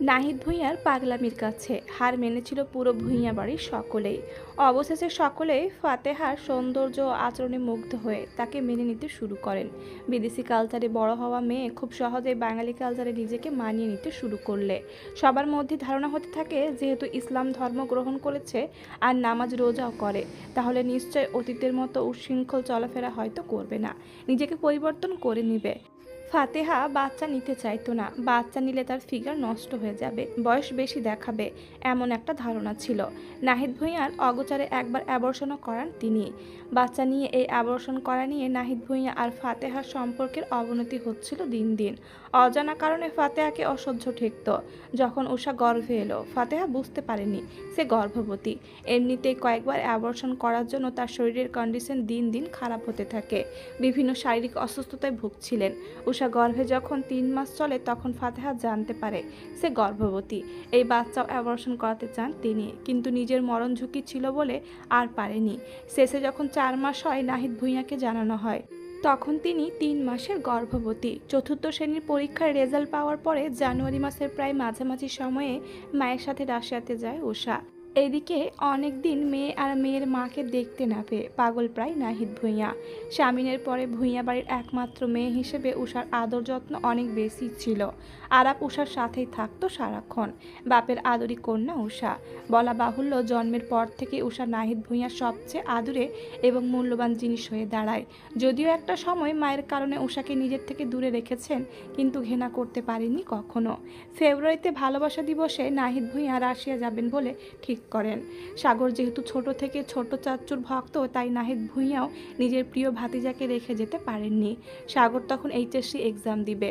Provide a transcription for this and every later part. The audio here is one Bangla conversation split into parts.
নাহিদ ভূঁইয়ার পাগলামির কাছে। হার মেনেছিল পুরো ভূঁইয়া বাড়ির সকলেই। অবশেষে সকলেই ফাতেহার সৌন্দর্য আচরণে মুগ্ধ হয়ে তাকে মেনে নিতে শুরু করেন। বিদেশি কালচারে বড় হওয়া মেয়ে খুব সহজেই বাঙালি কালচারে নিজেকে মানিয়ে নিতে শুরু করলে। সবার মধ্যে ধারণা হতে থাকে, যেহেতু ইসলাম ধর্ম গ্রহণ করেছে আর নামাজ রোজাও করে, তাহলে নিশ্চয় অতীতের মতো উচ্ছৃঙ্খল চলাফেরা হয়তো করবে না। নিজেকে পরিবর্তন করে নেবে। ফাতেহা বাচ্চা নিতে চাইতো না। বাচ্চা নিলে তার ফিগার নষ্ট হয়ে যাবে, বয়স বেশি দেখাবে, এমন একটা ধারণা ছিল। নাহিদ ভূঁইয়ার অগোচারে একবার অ্যাবর্ষণও করান তিনি। বাচ্চা নিয়ে এই অ্যাবর্ষণ করা নিয়ে নাহিদ ভূঁইয়া আর ফাতেহার সম্পর্কের অবনতি হচ্ছিল দিন দিন। অজানা কারণে ফাতেহাকে অসহ্য ঠেকত। যখন উষা গর্ভে এলো, ফাতেহা বুঝতে পারেনি সে গর্ভবতী। এমনিতেই কয়েকবার অ্যাবর্ষণ করার জন্য তার শরীরের কন্ডিশন দিন দিন খারাপ হতে থাকে। বিভিন্ন শারীরিক অসুস্থতায় ভুগছিলেন। উষা গর্ভে যখন তিন মাস চলে, তখন ফাতেহা জানতে পারে সে গর্ভবতী। এই বাচ্চাও অ্যাবর্ষণ করাতে চান তিনি, কিন্তু নিজের মরণ ঝুঁকি ছিল বলে আর পারেনি। শেষে যখন চার মাস হয়, নাহিদ ভূঁইয়াকে জানানো হয়। তখন তিনি তিন মাসের গর্ভবতী। চতুর্থ শ্রেণির পরীক্ষার রেজাল্ট পাওয়ার পরে জানুয়ারি মাসের প্রায় মাঝামাঝি সময়ে মায়ের সাথে রাশিয়াতে যায় উষা এদিকে অনেক দিন মেয়ে আর মেয়ের মাকে দেখতে না পেয়ে পাগল প্রায় নাহিদ ভূঁইয়া। স্বামীনের পরে ভূঁইয়া বাড়ির একমাত্র মেয়ে হিসেবে উষার আদর যত্ন অনেক বেশি ছিল। আরাপ উষার সাথেই থাকতো সারাক্ষণ। বাপের আদরি কন্যা উষা বলা বাহুল্য জন্মের পর থেকে উষা নাহিদ ভূঁইয়ার সবচেয়ে আদুরে এবং মূল্যবান জিনিস হয়ে দাঁড়ায়। যদিও একটা সময় মায়ের কারণে উষাকে নিজের থেকে দূরে রেখেছেন, কিন্তু ঘৃণা করতে পারেনি কখনো। ফেব্রুয়ারিতে ভালোবাসা দিবসে নাহিদ ভূঁইয়া রাশিয়া যাবেন বলে ঠিক করেন। সাগর যেহেতু ছোট থেকে ছোট চাচ্চুর ভক্ত, তাই নাহিদ ভূঁইয়াও নিজের প্রিয় ভাতিজাকে রেখে যেতে পারেননি। সাগর তখন এইচএসসি এক্সাম দিবে।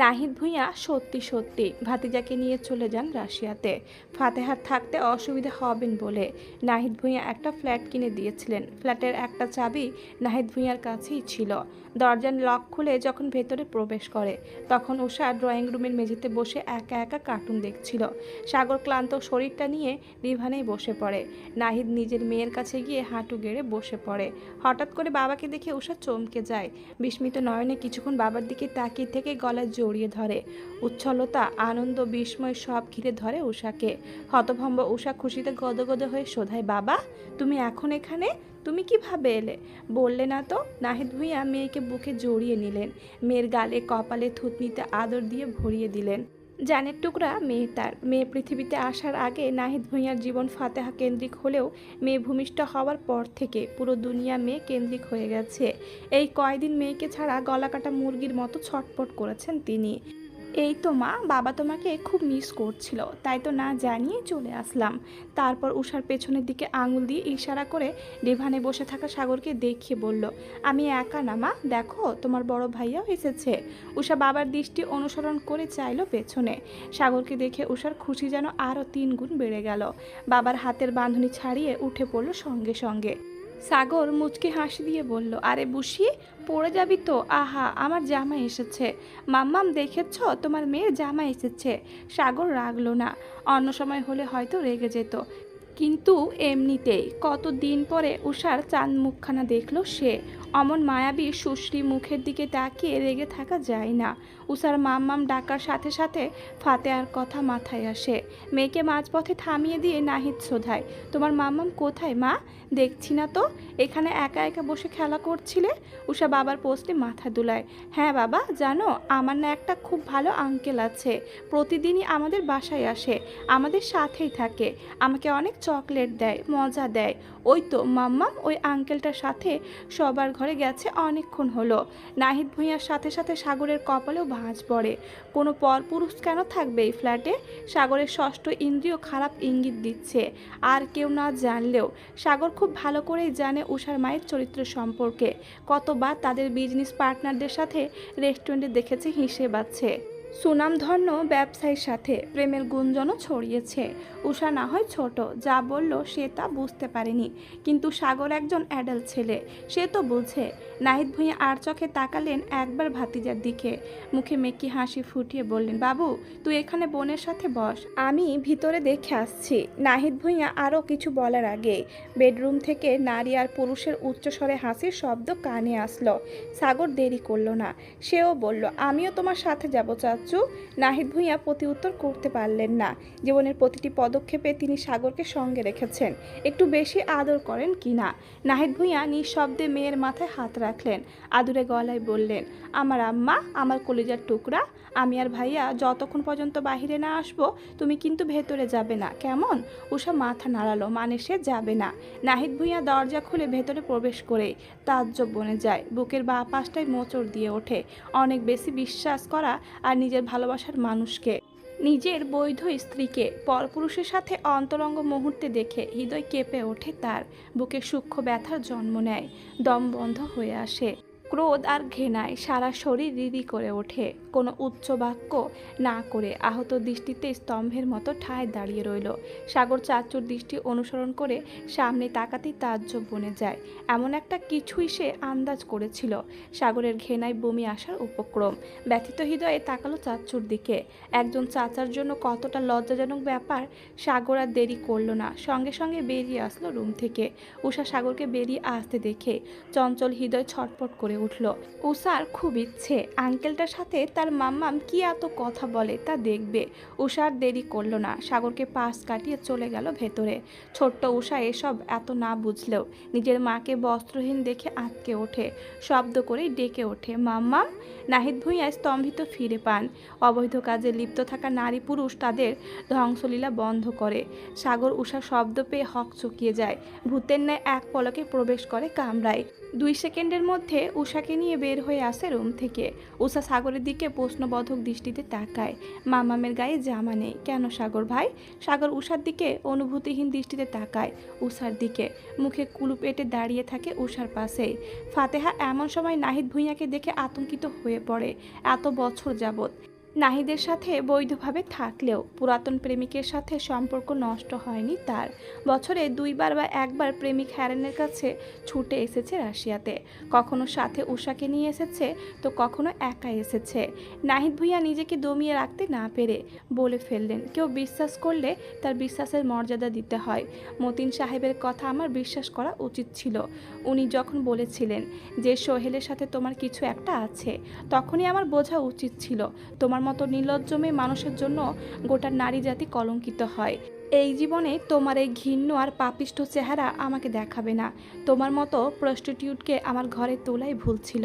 নাহিদ ভূঁইয়া সত্যি সত্যি ভাতিজাকে নিয়ে চলে যান রাশিয়াতে। ফাতেহার থাকতে অসুবিধা হবেন বলে নাহিদ ভূঁইয়া একটা ফ্ল্যাট কিনে দিয়েছিলেন। ফ্ল্যাটের একটা চাবি নাহিদ ভূঁইয়ার কাছেই ছিল। দরজার লক খুলে যখন ভেতরে প্রবেশ করে, তখন উষা ড্রয়িং রুমের মেঝেতে বসে একা একা কার্টুন দেখছিল। সাগর ক্লান্ত শরীরটা নিয়ে ডিভানেই বসে পড়ে। নাহিদ নিজের মেয়ের কাছে গিয়ে হাঁটু গেড়ে বসে পড়ে। হঠাৎ করে বাবাকে দেখে উষা চমকে যায়। বিস্মিত নয়নে কিছুক্ষণ বাবার দিকে তাকিয়ে থেকে গলায় জড়িয়ে ধরে। উচ্ছলতা, আনন্দ, বিস্ময় সব ঘিরে ধরে উষাকে হতভম্ব উষা খুশিতে গদগদ হয়ে শোধায়, বাবা, তুমি এখন এখানে? তুমি কীভাবে এলে? বললে না তো, নাহিদ ভূঁইয়া মেয়েকে বুকে জড়িয়ে নিলেন। মেয়ের গালে, কপালে থুতনিতে আদর দিয়ে ভরিয়ে দিলেন। জানের টুকরা মেয়ে তার। মেয়ে পৃথিবীতে আসার আগে নাহিদ ভূঁইয়ার জীবন ফাতেহা কেন্দ্রিক হলেও মেয়ে ভূমিষ্ঠ হওয়ার পর থেকে পুরো দুনিয়া মেয়ে কেন্দ্রিক হয়ে গেছে। এই কয়দিন মেয়েকে ছাড়া গলাকাটা মুরগির মতো ছটপট করেছেন তিনি। এই তো মা, বাবা তোমাকে খুব মিস করছিল, তাই তো না জানিয়ে চলে আসলাম। তারপর উষার পেছনের দিকে আঙুল দিয়ে ইশারা করে ডিভানে বসে থাকা সাগরকে দেখিয়ে বলল, আমি একা না মা, দেখো তোমার বড় ভাইয়াও এসেছে। উষা বাবার দৃষ্টি অনুসরণ করে চাইলো পেছনে। সাগরকে দেখে উষার খুশি যেন আরও তিন গুণ বেড়ে গেল। বাবার হাতের বাঁধনি ছাড়িয়ে উঠে পড়ল সঙ্গে সঙ্গে। সাগর মুচকি হাসি দিয়ে বলল, আরে বুসি, পড়ে যাবি তো? আহা, আমার জামা এসেছে। মাম্মাম, দেখেছ? তোমার মেয়ের জামা এসেছে। সাগর রাগলো না। অন্য সময় হলে হয়তো রেগে যেত। কিন্তু এমনিতেই কত দিন পরে উষার চাঁদ মুখখানা দেখল সে। অমন মায়াবী সুশ্রী মুখের দিকে তাকিয়ে রেগে থাকা যায় না। উষার মাম্মাম ডাকার সাথে সাথে ফাতেয়ার কথা মাথায় আসে। মেয়েকে মাঝপথে থামিয়ে দিয়ে নাহিদ শোধায়, তোমার মাম্মাম কোথায় মা? দেখছি না তো। এখানে একা একা বসে খেলা করছিলে? উষা বাবার পোস্টে মাথা দুলায় হ্যাঁ বাবা, জানো, আমার না একটা খুব ভালো আঙ্কেল আছে। প্রতিদিনই আমাদের বাসায় আসে, আমাদের সাথেই থাকে। আমাকে অনেক চকলেট দেয়, মজা দেয়। ওই তো মাম্মাম, ওই আঙ্কেলটার সাথে সবার ঘরে গেছে অনেকক্ষণ হলো। নাহিদ ভূঁইয়ার সাথে সাথে সাগরের কপালেও ভাঁজ পড়ে। কোনো পরপুরুষ কেন থাকবে এই ফ্ল্যাটে? সাগরের ষষ্ঠ ইন্দ্রিয় খারাপ ইঙ্গিত দিচ্ছে। আর কেউ না জানলেও, সাগর খুব ভালো করেই জানে উষার মায়ের চরিত্র সম্পর্কে। কতবার তাদের বিজনেস পার্টনারদের সাথে রেস্টুরেন্টে দেখেছে হিসেব আছে সুনামধন্য ব্যবসায়ীর সাথে প্রেমের গুঞ্জনও ছড়িয়েছে। উষা না হয় ছোট, যা বলল সে তা বুঝতে পারেনি। কিন্তু সাগর একজন অ্যাডাল্ট ছেলে, সে তো বুঝে। নাহিদ ভুঁইয়া আর চোখে তাকালেন একবার ভাতিজার দিকে। মুখে মেকি হাসি ফুটিয়ে বললেন, বাবু, তুই এখানে বোনের সাথে বস। আমি ভিতরে দেখে আসছি। নাহিদ ভুঁইয়া আরও কিছু বলার আগে বেডরুম থেকে নারী আর পুরুষের উচ্চস্বরে হাসির শব্দ কানে আসলো। সাগর দেরি করল না। সেও বলল, আমিও তোমার সাথে যাব চাচ্চু নাহিদ ভুঁইয়া প্রতি উত্তর করতে পারলেন না। জীবনের প্রতিটি পদক্ষেপে তিনি সাগরকে সঙ্গে রেখেছেন। একটু বেশি আদর করেন কি না নাহিদ ভুঁইয়া নিঃশব্দে মেয়ের মাথায় হাত রাখলেন। আদুরে গলায় বললেন, আমার আম্মা, আমার কলিজার টুকরা, আমি আর ভাইয়া যতক্ষণ পর্যন্ত বাহিরে না আসব, তুমি কিন্তু ভেতরে যাবে না। কেমন? উষা মাথা নাড়ালো মানে সে যাবে না। নাহিদ ভুঁইয়া দরজা খুলে ভেতরে প্রবেশ করে তাজ্জব বনে যায়। বুকের বা পাশটায় মোচড় দিয়ে ওঠে। অনেক বেশি বিশ্বাস করা আর নিজের ভালোবাসার মানুষকে। নিজের বৈধ স্ত্রীকে পরপুরুষের সাথে অন্তরঙ্গ মুহূর্তে দেখে হৃদয় কেঁপে ওঠে তার। বুকে সূক্ষ্ম ব্যথার জন্ম নেয়, দম বন্ধ হয়ে আসে। ক্রোধ আর ঘৃণায় সারা শরীর রিরি করে ওঠে। কোনো উচ্চ বাক্য না করে আহত দৃষ্টিতে স্তম্ভের মতো ঠায় দাঁড়িয়ে রইল। সাগর চাচুর দৃষ্টি অনুসরণ করে সামনে তাকাতেই তাজ্জব বনে যায়। এমন একটা কিছুই সে আন্দাজ করেছিল। সাগরের ঘেনায় বমি আসার উপক্রম। ব্যথিত হৃদয়ে তাকালো চাচুর দিকে। একজন চাচার জন্য কতটা লজ্জাজনক ব্যাপার সাগর আর দেরি করল না। সঙ্গে সঙ্গে বেরিয়ে আসলো রুম থেকে। উষা সাগরকে বেরিয়ে আসতে দেখে চঞ্চল হৃদয় ছটপট করে উঠল। উষার খুব ইচ্ছে। আঙ্কেলটার সাথে তার মাম্মাম কি এত কথা বলে তা দেখবে। উষার দেরি করল না। সাগরকে পাশ কাটিয়ে চলে গেল ভেতরে। ছোট্ট উষা এসব এত না বুঝলেও নিজের মাকে বস্ত্রহীন দেখে আটকে ওঠে। শব্দ করেই ডেকে ওঠে, মাম্মাম, নাহিদ ভূঁইয়া স্তম্ভিত ফিরে পান। অবৈধ কাজে লিপ্ত থাকা নারী পুরুষ তাদের ধ্বংসলীলা বন্ধ করে। সাগর উষা শব্দ পেয়ে হক চকিয়ে যায়। ভূতের ন্যায় এক পলকে প্রবেশ করে কামরায়। দুই সেকেন্ডের মধ্যে উষাকে নিয়ে বের হয়ে আসে রুম থেকে। উষা সাগরের দিকে প্রশ্নবোধক দৃষ্টিতে তাকায়। মামামের গায়ে জামা নেই। কেন সাগর ভাই? সাগর উষার দিকে অনুভূতিহীন দৃষ্টিতে তাকায় উষার দিকে। মুখে কুলু পেটে দাঁড়িয়ে থাকে উষার পাশেই ফাতেহা এমন সময় নাহিদ ভূঁইয়াকে দেখে আতঙ্কিত হয়ে পড়ে। এত বছর যাবৎ নাহিদের সাথে বৈধভাবে থাকলেও পুরাতন প্রেমিকের সাথে সম্পর্ক নষ্ট হয়নি তার। বছরে দুইবার বা একবার প্রেমিক হ্যারেনের কাছে ছুটে এসেছে রাশিয়াতে। কখনো সাথে উষাকে নিয়ে এসেছে, তো কখনো একা এসেছে। নাহিদ ভুইয়া নিজেকে দমিয়ে রাখতে না পেরে বলে ফেললেন, কেউ বিশ্বাস করলে তার বিশ্বাসের মর্যাদা দিতে হয়। মতিন সাহেবের কথা আমার বিশ্বাস করা উচিত ছিল। উনি যখন বলেছিলেন যে সোহেলের সাথে তোমার কিছু একটা আছে, তখনই আমার বোঝা উচিত ছিল। তোমার মতো নির্লজ্জ মেয়ে মানুষের জন্য গোটা নারী জাতি কলঙ্কিত হয়। এই জীবনে তোমার এই ঘিন্ন আর পাপিষ্ট চেহারা আমাকে দেখাবে না। তোমার মতো প্রস্টিটিউটকে আমার ঘরে তোলাই ভুল ছিল।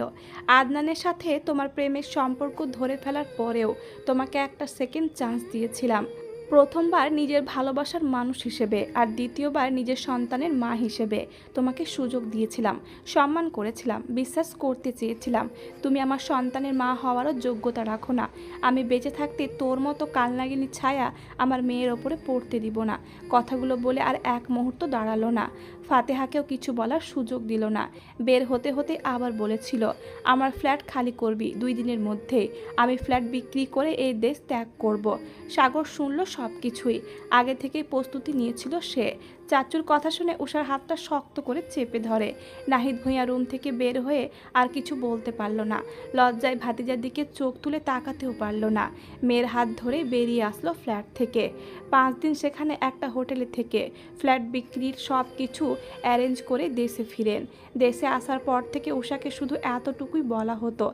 আদনানের সাথে তোমার প্রেমের সম্পর্ক ধরে ফেলার পরেও তোমাকে একটা সেকেন্ড চান্স দিয়েছিলাম। প্রথমবার নিজের ভালোবাসার মানুষ হিসেবে আর দ্বিতীয়বার নিজের সন্তানের মা হিসেবে তোমাকে সুযোগ দিয়েছিলাম, সম্মান করেছিলাম, বিশ্বাস করতে চেয়েছিলাম। তুমি আমার সন্তানের মা হওয়ারও যোগ্যতা রাখো না। আমি বেঁচে থাকতে তোর মতো কালনাগিনী ছায়া আমার মেয়ের ওপরে পড়তে দিব না। কথাগুলো বলে আর এক মুহূর্ত দাঁড়াল না। ফাতেহাকেও কিছু বলার সুযোগ দিল না। বের হতে হতে আবার বলেছিল, আমার ফ্ল্যাট খালি করবি দুই দিনের মধ্যে। আমি ফ্ল্যাট বিক্রি করে এই দেশ ত্যাগ করব। সাগর শুনল সব কিছুই আগে থেকে প্রস্তুতি নিয়েছিল সে। চাচুর কথা শুনে উষার হাতটা শক্ত করে চেপে ধরে। নাহিদ ভূঁইয়া রুম থেকে বের হয়ে আর কিছু বলতে পারল না। লজ্জায় ভাতিজার দিকে চোখ তুলে তাকাতেও পারল না। মেয়ের হাত ধরে বেরিয়ে আসলো ফ্ল্যাট থেকে। পাঁচ দিন সেখানে একটা হোটেলে থেকে ফ্ল্যাট বিক্রির সব কিছু অ্যারেঞ্জ করে দেশে ফিরেন। দেশে আসার পর থেকে উষাকে শুধু এতটুকুই বলা হতো,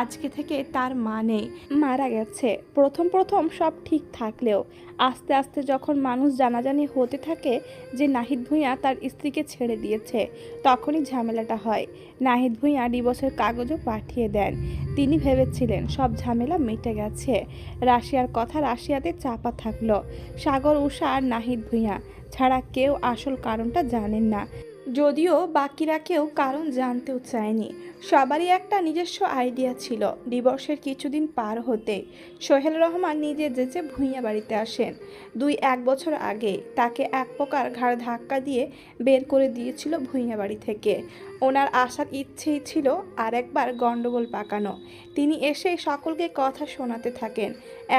আজকে থেকে তার মা নেই। মারা গেছে। প্রথম প্রথম সব ঠিক থাকলেও, আস্তে আস্তে যখন মানুষ জানাজানি হতে থাকে যে নাহিদ ভূঁইয়া তার স্ত্রীকে ছেড়ে দিয়েছে, তখনই ঝামেলাটা হয়। নাহিদ ভূঁইয়া ডিভোর্সের কাগজও পাঠিয়ে দেন। তিনি ভেবেছিলেন সব ঝামেলা মিটে গেছে। রাশিয়ার কথা রাশিয়াতে চাপা থাকল। সাগর উষা আর নাহিদ ভূঁইয়া ছাড়া কেউ আসল কারণটা জানেন না। যদিও বাকিরা কেউ কারণ জানতেও চায়নি। সবারই একটা নিজস্ব আইডিয়া ছিল ডিভোর্সের কিছুদিন পার হতে। সোহেল রহমান নিজে যেচে ভূঁইয়া বাড়িতে আসেন। দুই এক বছর আগে তাকে এক প্রকার ঘাড় ধাক্কা দিয়ে বের করে দিয়েছিল ভূঁইয়া বাড়ি থেকে। ওনার আসার ইচ্ছেই ছিল আর একবার গণ্ডগোল পাকানো। তিনি এসে সকলকে কথা শোনাতে থাকেন।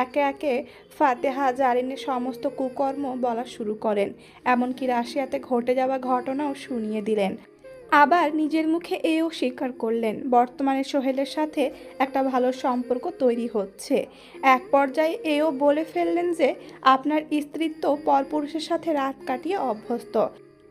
একে একে ফাতেহা, জারিনের সমস্ত কুকর্ম বলা শুরু করেন, এমনকি রাশিয়াতে ঘটে যাওয়া ঘটনাও শুনিয়ে দিলেন। আবার নিজের মুখে এও স্বীকার করলেন, বর্তমানে সোহেলের সাথে একটা ভালো সম্পর্ক তৈরি হচ্ছে। এক পর্যায়ে এও বলে ফেললেন যে, আপনার স্ত্রীত্ব পরপুরুষের সাথে রাত কাটিয়ে অভ্যস্ত।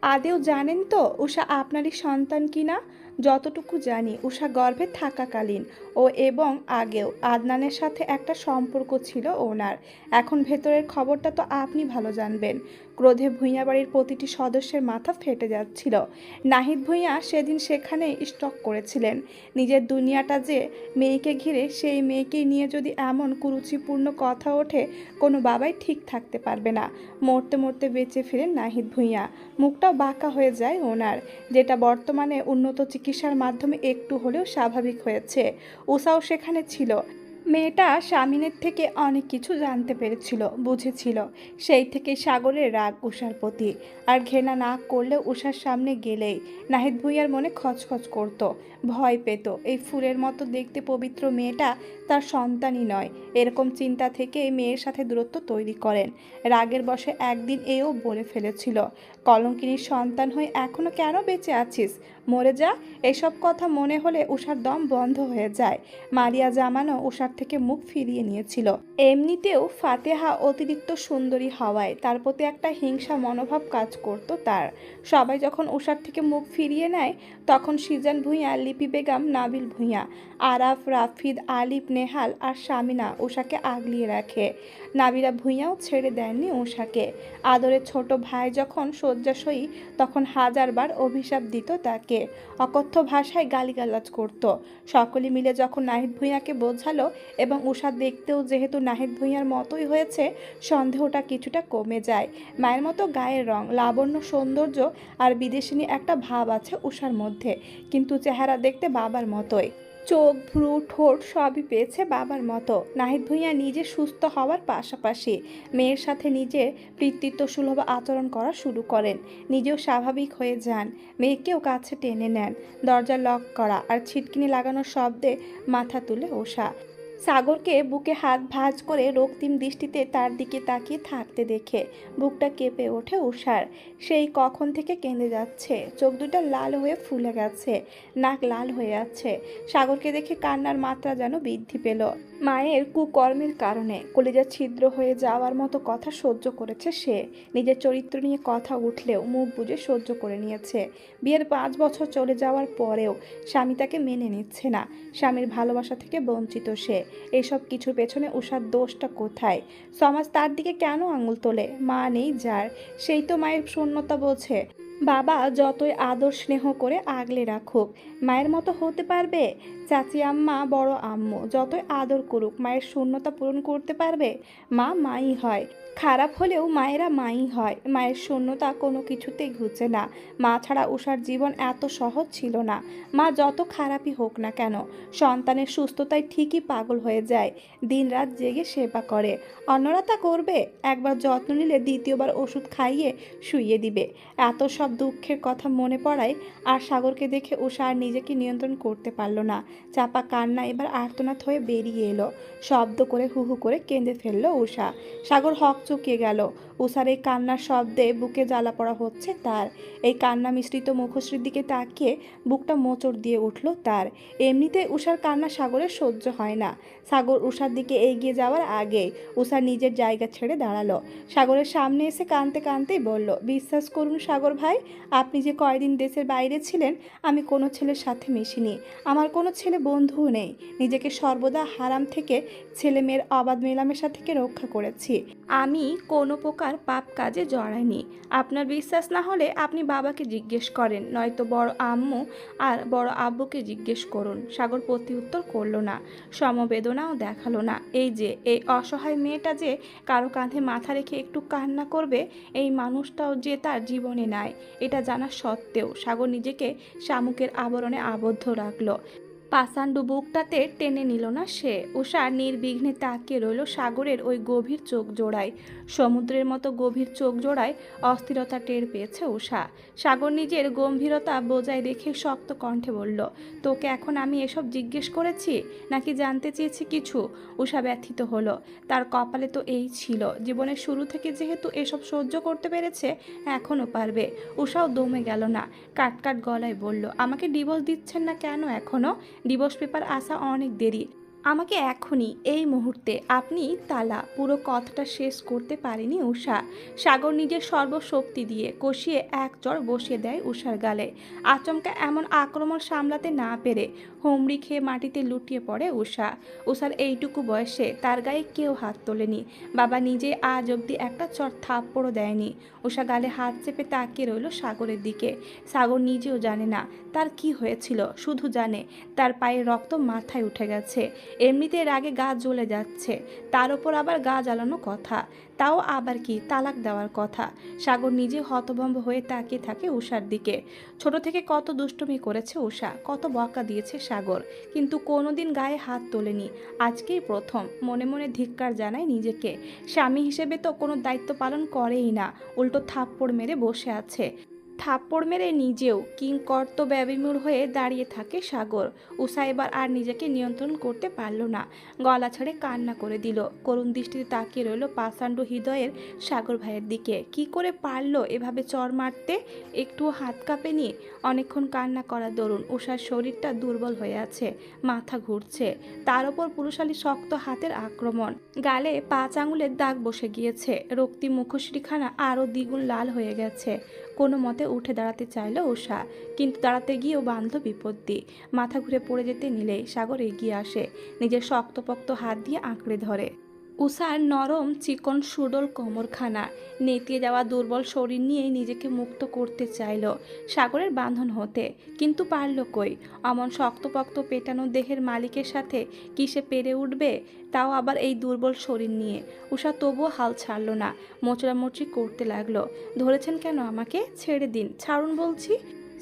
আদেও জানেন তো উষা আপনারই সন্তান কিনা? যতটুকু জানি উষা গর্ভে থাকাকালীন ও এবং আগেও আদনানের সাথে একটা সম্পর্ক ছিল ওনার। এখন ভেতরের খবরটা তো আপনি ভালো জানবেন। ক্রোধে ভূঁইয়া বাড়ির প্রতিটি সদস্যের মাথা ফেটে যাচ্ছিল। নাহিদ ভূঁইয়া সেদিন সেখানে স্টক করেছিলেন। নিজের দুনিয়াটা যে মেয়েকে ঘিরে, সেই মেয়েকে নিয়ে যদি এমন কুরুচিপূর্ণ কথা ওঠে, কোনো বাবাই ঠিক থাকতে পারবে না। মরতে মরতে বেঁচে ফিরেন নাহিদ ভূঁইয়া। মুখটাও বাঁকা হয়ে যায় ওনার, যেটা বর্তমানে উন্নত চিকিৎসার মাধ্যমে একটু হলেও স্বাভাবিক হয়েছে। উষাও সেখানে ছিল। মেয়েটা স্বামীনের থেকে অনেক কিছু জানতে পেরেছিল, বুঝেছিল। সেই থেকে সাগরের রাগ উষার প্রতি। আর ঘেনা না করলে উষার সামনে গেলেই নাহিদ ভুইয়ার মনে খচখচ করত। ভয় পেত। এই ফুলের মতো দেখতে পবিত্র মেয়েটা তার সন্তানই নয়। এরকম চিন্তা থেকে এই মেয়ের সাথে দূরত্ব তৈরি করেন। রাগের বসে একদিন এও বলে ফেলেছিল কলঙ্কিনীর সন্তান হয়ে এখনও কেন বেঁচে আছিস? মরে যা, এসব কথা মনে হলে উষার দম বন্ধ হয়ে যায়। মারিয়া জামানও উষার থেকে মুখ ফিরিয়ে নিয়েছিল। এমনিতেও ফাতেহা অতিরিক্ত সুন্দরী হওয়ায় তার প্রতি একটা হিংসা মনোভাব কাজ করত তার। সবাই যখন উষার থেকে মুখ ফিরিয়ে নেয়, তখন সিজান ভূঁইয়া, লিপি বেগম, নাবিল ভূঁইয়া। আরাফ, রাফিদ, আলিফ, নেহাল আর শামিনা উষাকে আগলিয়ে রাখে। নাবিরা ভূঁইয়াও ছেড়ে দেননি উষাকে আদরের ছোট ভাই যখন শয্যাশয়ী, তখন হাজারবার অভিশাপ দিত তাকে। অকথ্য ভাষায় গালিগালাজ করত। সকলে মিলে যখন নাহিদ ভূঁইয়াকে বোঝালো এবং উষা দেখতেও যেহেতু নাহিদ ভূঁইয়ার মতোই হয়েছে, সন্দেহটা কিছুটা কমে যায়। মায়ের মতো গায়ের রং, লাবণ্য সৌন্দর্য আর বিদেশিনী একটা ভাব আছে উষার মধ্যে। কিন্তু চেহারা দেখতে বাবার মতোই। চোখ, ভ্রু, ঠোঁট সবই পেয়েছে বাবার মতো। নাহিদ ভূঁইয়া নিজে সুস্থ হওয়ার পাশাপাশি মেয়ের সাথে নিজের কৃতিত্ব সুলভ আচরণ করা শুরু করেন। নিজেও স্বাভাবিক হয়ে যান। মেয়েকেও কাছে টেনে নেন। দরজা লক করা আর ছিটকিনি লাগানোর শব্দে মাথা তুলে ওষা সাগরকে বুকে হাত ভাঁজ করে রক্তিম দৃষ্টিতে তার দিকে তাকিয়ে থাকতে দেখে বুকটা কেঁপে ওঠে উষার সেই কখন থেকে কেঁদে যাচ্ছে, চোখ দুটা লাল হয়ে ফুলে গেছে, নাক লাল হয়ে যাচ্ছে সাগরকে দেখে কান্নার মাত্রা যেন বৃদ্ধি পেল। মায়ের কুকর্মের কারণে কলিজা ছিদ্র হয়ে যাওয়ার মতো কথা সহ্য করেছে সে। নিজের চরিত্র নিয়ে কথা উঠলেও মুখ বুঝে সহ্য করে নিয়েছে। বিয়ের পাঁচ বছর চলে যাওয়ার পরেও স্বামী তাকে মেনে নিচ্ছে না। স্বামীর ভালোবাসা থেকে বঞ্চিত সে। এসব কিছুর পেছনে উষার দোষটা কোথায়? সমাজ তার দিকে কেন আঙুল তোলে? মা নেই যার। সেই তো মায়ের শূন্যতা বোঝে। বাবা যতই আদর স্নেহ করে আগলে রাখুক মায়ের মতো হতে পারবে? চাচি, আম্মা, বড় আম্মু, যতই আদর করুক, মায়ের শূন্যতা পূরণ করতে পারবে? মা মাই হয়। খারাপ হলেও মায়েরা মাই হয়। মায়ের শূন্যতা কোনো কিছুতেই ঘুচে না। মা ছাড়া উষার জীবন এত সহজ ছিল না। মা যত খারাপই হোক না কেন, সন্তানের সুস্থতায় ঠিকই পাগল হয়ে যায়। দিনরাত জেগে সেবা করে। অন্যরা তা করবে? একবার যত্ন নিলে দ্বিতীয়বার ওষুধ খাইয়ে শুইয়ে দিবে। এত সব দুঃখের কথা মনে পড়ায় আর সাগরকে দেখে উষা আর নিজেকে নিয়ন্ত্রণ করতে পারল না। চাপা কান্না এবার আর্তনাদ হয়ে বেরিয়ে এলো। শব্দ করে হু হু করে কেঁদে ফেলল উষা সাগর হক চুকিয়ে গেল। উষার এই কান্নার শব্দে বুকে জ্বালা পড়া হচ্ছে তার। এই কান্না মিশ্রিত মুখশ্রীর দিকে তাকিয়ে বুকটা মোচড় দিয়ে উঠল তার। এমনিতে উষার কান্না সাগরের সহ্য হয় না। সাগর উষার দিকে এগিয়ে যাওয়ার আগেই উষা নিজের জায়গা ছেড়ে দাঁড়াল। সাগরের সামনে এসে কাঁদতে কাঁদতেই বলল, বিশ্বাস করুন সাগর ভাই, আপনি যে কয়দিন দেশের বাইরে ছিলেন, আমি কোনো ছেলের সাথে মিশিনি। আমার কোনো ছেলে বন্ধুও নেই। নিজেকে সর্বদা হারাম থেকে ছেলে মেয়ের অবাধ মেলামেশা থেকে রক্ষা করেছি। আমি কোনো প্রকার পাপ কাজে জড়াইনি আপনার বিশ্বাস না হলে আপনি বাবাকে জিজ্ঞেস করেন, নয়তো বড় আম্মু আর বড় আব্বুকে জিজ্ঞেস করুন। সাগর প্রতি উত্তর করল না, সমবেদনাও দেখাল না। এই যে, এই অসহায় মেয়েটা যে কারও কাঁধে মাথা রেখে একটু কান্না করবে, এই মানুষটাও যে তার জীবনে নাই, এটা জানা সত্ত্বেও সাগর নিজেকে শামুকের আবরণে আবদ্ধ রাখল। পাষাণ্ড বুকটাতে টেনে নিল না সে। উষা নির্বিঘ্নে তাকিয়ে রইল সাগরের ওই গভীর চোখ জোড়ায়। সমুদ্রের মতো গভীর চোখ জোড়ায় অস্থিরতা টের পেয়েছে উষা সাগর নিজের গম্ভীরতা বজায় রেখে শক্ত কণ্ঠে বলল, তোকে এখন আমি এসব জিজ্ঞেস করেছি? নাকি জানতে চেয়েছি কিছু? উষা ব্যথিত হলো, তার কপালে তো এই ছিল। জীবনের শুরু থেকে যেহেতু এসব সহ্য করতে পেরেছে এখনও পারবে। উষাও দমে গেল না, কাট কাট গলায় বলল, আমাকে ডিভোর্স দিচ্ছেন না কেন এখনও ডিভোর্স পেপার আসা অনেক দেরি। আমাকে এখনই এই মুহূর্তে আপনি তালা পুরো কথাটা শেষ করতে পারেনি উষা সাগর নিজের সর্বশক্তি দিয়ে কষিয়ে এক চড় বসিয়ে দেয় উষার গালে। আচমকা এমন আক্রমণ সামলাতে না পেরে হুমড়ি খেয়ে মাটিতে লুটিয়ে পড়ে উষা উষার এইটুকু বয়সে তার গায়ে কেউ হাত তোলেনি। বাবা নিজে আজ অবধি একটা চট থাপ্পড়ও দেয়নি। উষা গালে হাত চেপে তাকিয়ে রইল সাগরের দিকে। সাগর নিজেও জানে না তার কি হয়েছিল, শুধু জানে তার পায়ের রক্ত মাথায় উঠে গেছে। এমনিতে রাগে গা জ্বলে যাচ্ছে। তার ওপর আবার গা জ্বালানো কথা। তাও আবার কি তালাক দেওয়ার কথা। সাগর নিজে হতভম্ব হয়ে তাকিয়ে থাকে উষার দিকে। ছোট থেকে কত দুষ্টুমি করেছে উষা কত বকা দিয়েছে সাগর। কিন্তু কোনোদিন গায়ে হাত তোলেনি। আজকেই প্রথম। মনে মনে ধিক্কার জানায় নিজেকে। স্বামী হিসেবে তো কোনো দায়িত্ব পালন করেই না। উল্টো থাপ্পড় মেরে বসে আছে। থাপ্পড় মেরে নিজেও কিংকর্ত ব্যবিমূর হয়ে দাঁড়িয়ে থাকে সাগর। উষা এবার আর নিজেকে নিয়ন্ত্রণ করতে পারল না। গলা ছেড়ে কান্না করে দিল। করুণ দৃষ্টিতে তাকিয়ে রইল পাষাণ্ড হৃদয়ের সাগর ভাইয়ের দিকে। কি করে পারল এভাবে চর মারতে? একটু হাত কাঁপেনি অনেকক্ষণ কান্না করা দরুন উষার শরীরটা দুর্বল হয়ে আছে। মাথা ঘুরছে। তার ওপর পুরুষালী শক্ত হাতের আক্রমণ। গালে পাঁচ আঙুলের দাগ বসে গিয়েছে। রক্তি মুখশ্রীখানা আরও দ্বিগুণ লাল হয়ে গেছে। কোনো মতে উঠে দাঁড়াতে চাইল উষা কিন্তু দাঁড়াতে গিয়েও বাঁধল বিপত্তি। মাথা ঘুরে পড়ে যেতে নিলে সাগর এগিয়ে আসে, নিজের শক্তপক্ত হাত দিয়ে আঁকড়ে ধরে। উষার নরম চিকন সুডল কোমরখানা। নেতিয়ে যাওয়া দুর্বল শরীর নিয়ে নিজেকে মুক্ত করতে চাইল। সাগরের বাঁধন হতে, কিন্তু পারল কই? অমন শক্তপোক্ত পেটানো দেহের মালিকের সাথে কি সে পেরে উঠবে? তাও আবার এই দুর্বল শরীর নিয়ে। উষা তবুও হাল ছাড়ল না, মোচড়ামুচড়ি করতে লাগল। ধরেছেন কেন আমাকে? ছেড়ে দিন, ছাড়ুন বলছি।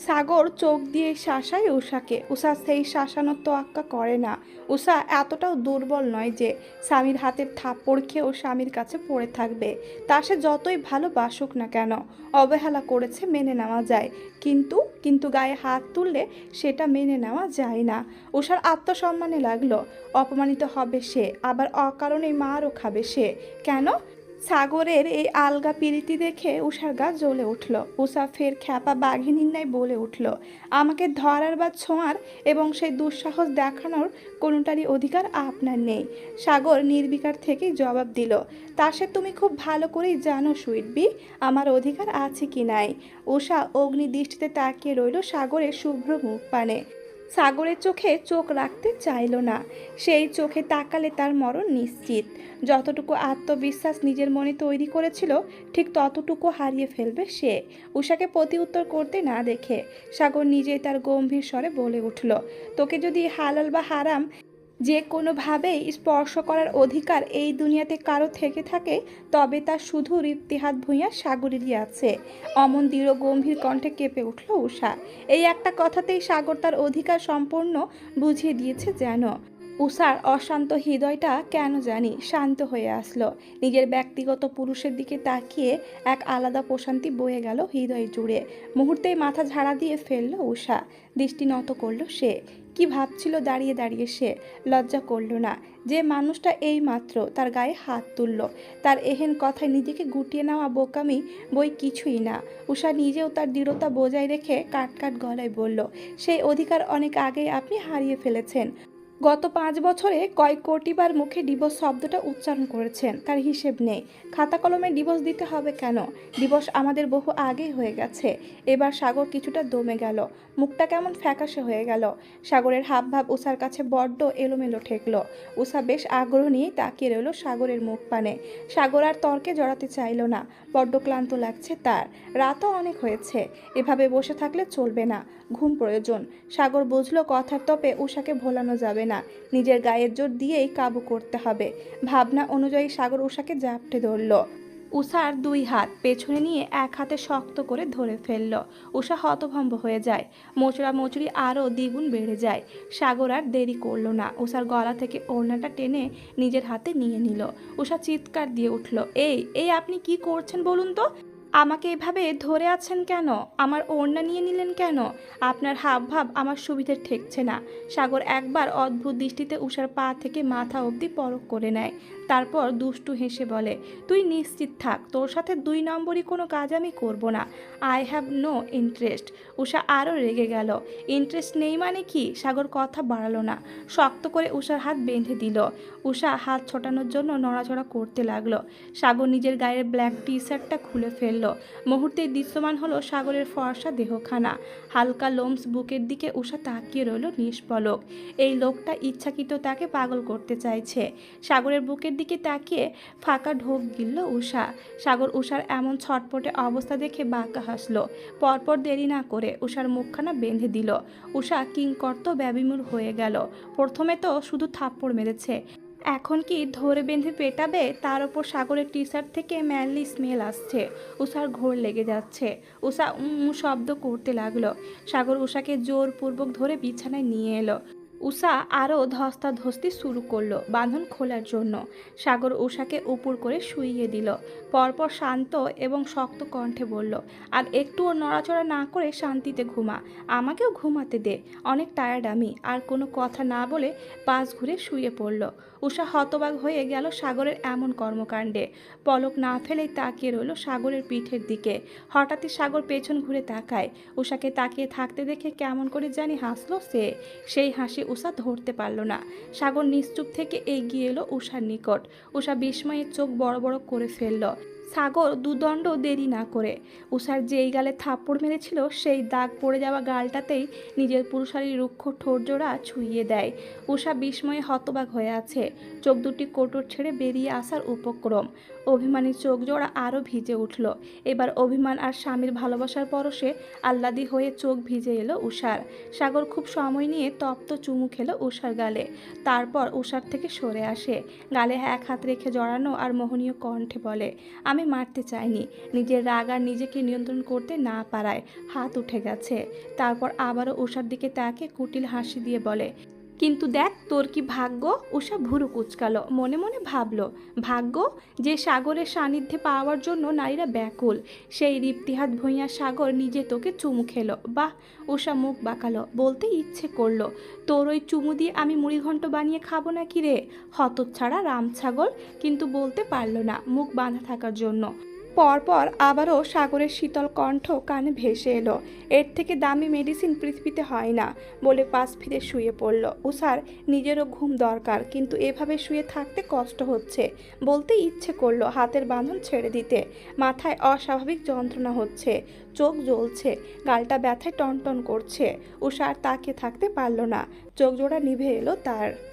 সাগর চোখ দিয়ে শাসায় উষাকে উষা সেই শাসানোর তোয়াক্কা করে না। উষা এতটাও দুর্বল নয় যে স্বামীর হাতের থাপ্পড় খেয়েও স্বামীর কাছে পড়ে থাকবে। তা সে যতই ভালোবাসুক না কেন, অবহেলা করেছে মেনে নেওয়া যায়। কিন্তু কিন্তু গায়ে হাত তুললে সেটা মেনে নেওয়া যায় না। উষার আত্মসম্মানে লাগল। অপমানিত হবে সে, আবার অকারণে মারও খাবে সে। কেন? সাগরের এই আলগা পিরিতি দেখে উষার গা জ্বলে উঠল। উষা ফের খ্যাপা বাঘিনীর ন্যায় বলে উঠল, আমাকে ধরার বা ছোঁয়ার এবং সেই দুঃসাহস দেখানোর কোনোটারই অধিকার আপনার নেই। সাগর নির্বিকার থেকেই জবাব দিল, তা সে তুমি খুব ভালো করেই জানো, সুইটবি, আমার অধিকার আছে কি নাই? উষা অগ্নি দৃষ্টিতে তাকিয়ে রইল সাগরের শুভ্র মুখ পানে সাগরের চোখে চোখ রাখতে চাইল না। সেই চোখে তাকালে তার মরণ নিশ্চিত। যতটুকু আত্মবিশ্বাস নিজের মনে তৈরি করেছিল, ঠিক ততটুকু হারিয়ে ফেলবে সে। উষাকে প্রতি উত্তর করতে না দেখে সাগর নিজেই তার গম্ভীর স্বরে বলে উঠল, তোকে যদি হালাল বা হারাম যে কোনোভাবেই স্পর্শ করার অধিকার এই দুনিয়াতে কারও থেকে থাকে, তবে তা শুধু রিপ্তিহাত ভূঁইয়া সাগরেরই আছে। অমন দৃঢ় গম্ভীর কণ্ঠে কেঁপে উঠল উষা এই একটা কথাতেই সাগর তার অধিকার সম্পূর্ণ বুঝিয়ে দিয়েছে যেন। উষার অশান্ত হৃদয়টা কেন জানি শান্ত হয়ে আসলো। নিজের ব্যক্তিগত পুরুষের দিকে তাকিয়ে এক আলাদা প্রশান্তি বয়ে গেল হৃদয় জুড়ে। মুহূর্তেই মাথা ঝাড়া দিয়ে ফেলল উষা দৃষ্টি নত করল সে। কি ভাবছিল দাঁড়িয়ে দাঁড়িয়ে সে? লজ্জা করল না। যে মানুষটা এই মাত্র তার গায়ে হাত তুলল। তার এহেন কথায় নিজেকে গুটিয়ে নেওয়া বোকামি বই কিছুই না। উষা নিজেও তার দৃঢ়তা বজায় রেখে কাট কাট গলায় বলল, সেই অধিকার অনেক আগে আপনি হারিয়ে ফেলেছেন। গত পাঁচ বছরে কয়েক কোটিবার মুখে ডিভোর্স শব্দটা উচ্চারণ করেছেন, তার হিসেব নেই। খাতা কলমে ডিভোর্স দিতে হবে কেন? ডিভোর্স আমাদের বহু আগে হয়ে গেছে। এবার সাগর কিছুটা দমে গেল। মুখটা কেমন ফ্যাকাশে হয়ে গেল। সাগরের হাবভাব উষার কাছে বড্ড এলোমেলো ঠেকলো। উষা বেশ আগ্রহ নিয়ে তাকিয়ে রইল সাগরের মুখ পানে। সাগর আর তর্কে জড়াতে চাইল না। বড্ড ক্লান্ত লাগছে তার। রাতও অনেক হয়েছে। এভাবে বসে থাকলে চলবে না। ঘুম প্রয়োজন। সাগর বুঝলো, কথার তপে উষাকে ভোলানো যাবে না। নিজের গায়ের জোর দিয়েই কাবু করতে হবে। ভাবনা অনুযায়ী সাগর উষাকে জাপটে ধরল। উষার দুই হাত পেছনে নিয়ে এক হাতে শক্ত করে ধরে ফেলল। উষা হতভম্ব হয়ে যায়। মোচড়া মোচড়ি আরও দ্বিগুণ বেড়ে যায়। সাগর আর দেরি করল না। উষার গলা থেকে ওড়নাটা টেনে নিজের হাতে নিয়ে নিল। উষা চিৎকার দিয়ে উঠল, এই এই আপনি কি করছেন বলুন তো? আমাকে এভাবে ধরে আছেন কেন? আমার ওড়না নিয়ে নিলেন কেন? আপনার হাবভাব আমার সুবিধে ঠেকছে না। সাগর একবার অদ্ভুত দৃষ্টিতে উষার পা থেকে মাথা অবধি পরক করে নেয়। তারপর দুষ্টু হেসে বলে, তুই নিশ্চিত থাক, তোর সাথে দুই নম্বরই কোনো কাজ আমি করব না। I have no interest Usha আরও রেগে গেল। ইন্টারেস্ট নেই মানে কি? সাগর কথা বাড়ালো না। শক্ত করে উষার হাত বেঁধে দিল। উষা হাত ছোটানোর জন্য নড়াচড়া করতে লাগল। সাগর নিজের গায়ের ব্ল্যাক টি শার্টটা খুলে ফেলল। মুহূর্তেই দৃশ্যমান হলো সাগরের ফর্সা দেহখানা। হালকা লোমস বুকের দিকে উষা তাকিয়ে রইল নিষ্পলক। এই লোকটা ইচ্ছাকৃত তাকে পাগল করতে চাইছে। সাগরের বুকের দিকে তাকিয়ে ফাঁকা ঢোক গিলল উষা সাগর উষার এমন ছটপটে অবস্থা দেখে বাঁকা হাসলো। পরপর দেরি না করে উষার মুখখানা বেঁধে দিল। উষা কিংকর্ত ব্যবিমূল হয়ে গেল। প্রথমে তো শুধু থাপ্পড় মেরেছে। এখন কি ধরে বেঁধে পেটাবে? তার ওপর সাগরের টি শার্ট থেকে ম্যানলি স্মেল আসছে। উষার ঘোর লেগে যাচ্ছে। উষা উম শব্দ করতে লাগল। সাগর উষাকে জোরপূর্বক ধরে বিছানায় নিয়ে এলো। উষা আরও ধস্তাধস্তি শুরু করল বাঁধন খোলার জন্য। সাগর উষাকে উপর করে শুইয়ে দিল। পরপর শান্ত এবং শক্ত কণ্ঠে বলল, আর একটুও নড়াচড়া না করে শান্তিতে ঘুমা। আমাকেও ঘুমাতে দে। অনেক টায়ার্ড আমি। আর কোনো কথা না বলে পাশ ঘুরে শুয়ে পড়ল। উষা হতবাক হয়ে গেল সাগরের এমন কর্মকাণ্ডে। পলক না ফেলেই তাকিয়ে রইল সাগরের পিঠের দিকে। হঠাৎই সাগর পেছন ঘুরে তাকায়। উষাকে তাকিয়ে থাকতে দেখে কেমন করে জানি হাসলো সে। সেই হাসি উষা ধরতে পারল না। সাগর নিশ্চুপ থেকে এগিয়ে এলো উষার নিকট। উষা বিস্ময়ে চোখ বড় বড় করে ফেলল। সাগর দুদণ্ড দেরি না করে। উষার যেই গালে থাপ্পড় মেরেছিল, সেই দাগ পড়ে যাওয়া গালটাতেই নিজের পুরুষালী রুক্ষ ঠোরজোড়া ছুঁয়ে দেয়। উষা বিস্ময়ে হতবাক হয়ে আছে। চোখ দুটি কোটর ছেড়ে বেরিয়ে আসার উপক্রম। অভিমানী চোখ জোড়া আরও ভিজে উঠল। এবার অভিমান আর স্বামীর ভালোবাসার পরশে আহ্লাদি হয়ে চোখ ভিজে এলো উষার সাগর খুব সময় নিয়ে তপ্ত চুমু খেলো উষার গালে। তারপর উষার থেকে সরে আসে। গালে এক হাত রেখে জড়ানো আর মোহনীয় কণ্ঠে বলে, আমি মারতে চাইনি। নিজের রাগ আর নিজেকে নিয়ন্ত্রণ করতে না পারায় হাত উঠে গেছে। তারপর আবারও উষার দিকে তাকে কুটিল হাসি দিয়ে বলে কিন্তু দেখ তোর কি ভাগ্য? উষা ভুরু কুচকালো, মনে মনে ভাবলো, ভাগ্য? যে সাগরের সান্নিধ্যে পাওয়ার জন্য নারীরা ব্যাকুল। সেই রিপ্তিহাত ভূঁইয়া সাগর নিজে তোকে চুমু খেলো। বাহ উষা মুখ বাঁকালো, বলতে ইচ্ছে করল, তোর ওই চুমু দিয়ে আমি মুড়িঘণ্ট বানিয়ে খাব না কি রে? রাম ছাগল কিন্তু বলতে পারল না মুখ বাঁধা থাকার জন্য। পরপর আবারও সাগরের শীতল কণ্ঠ কানে ভেসে এলো। এর থেকে দামি মেডিসিন পৃথিবীতে হয় না বলে পাশ ফিরে শুয়ে পড়ল। উষার নিজেরও ঘুম দরকার, কিন্তু এভাবে শুয়ে থাকতে কষ্ট হচ্ছে। বলতে ইচ্ছে করল হাতের বাঁধন ছেড়ে দিতে। মাথায় অস্বাভাবিক যন্ত্রণা হচ্ছে, চোখ জ্বলছে, গালটা ব্যথায় টনটন করছে। উষার তাকে থাকতে পারল না। চোখ জোড়া নিভে এলো তার।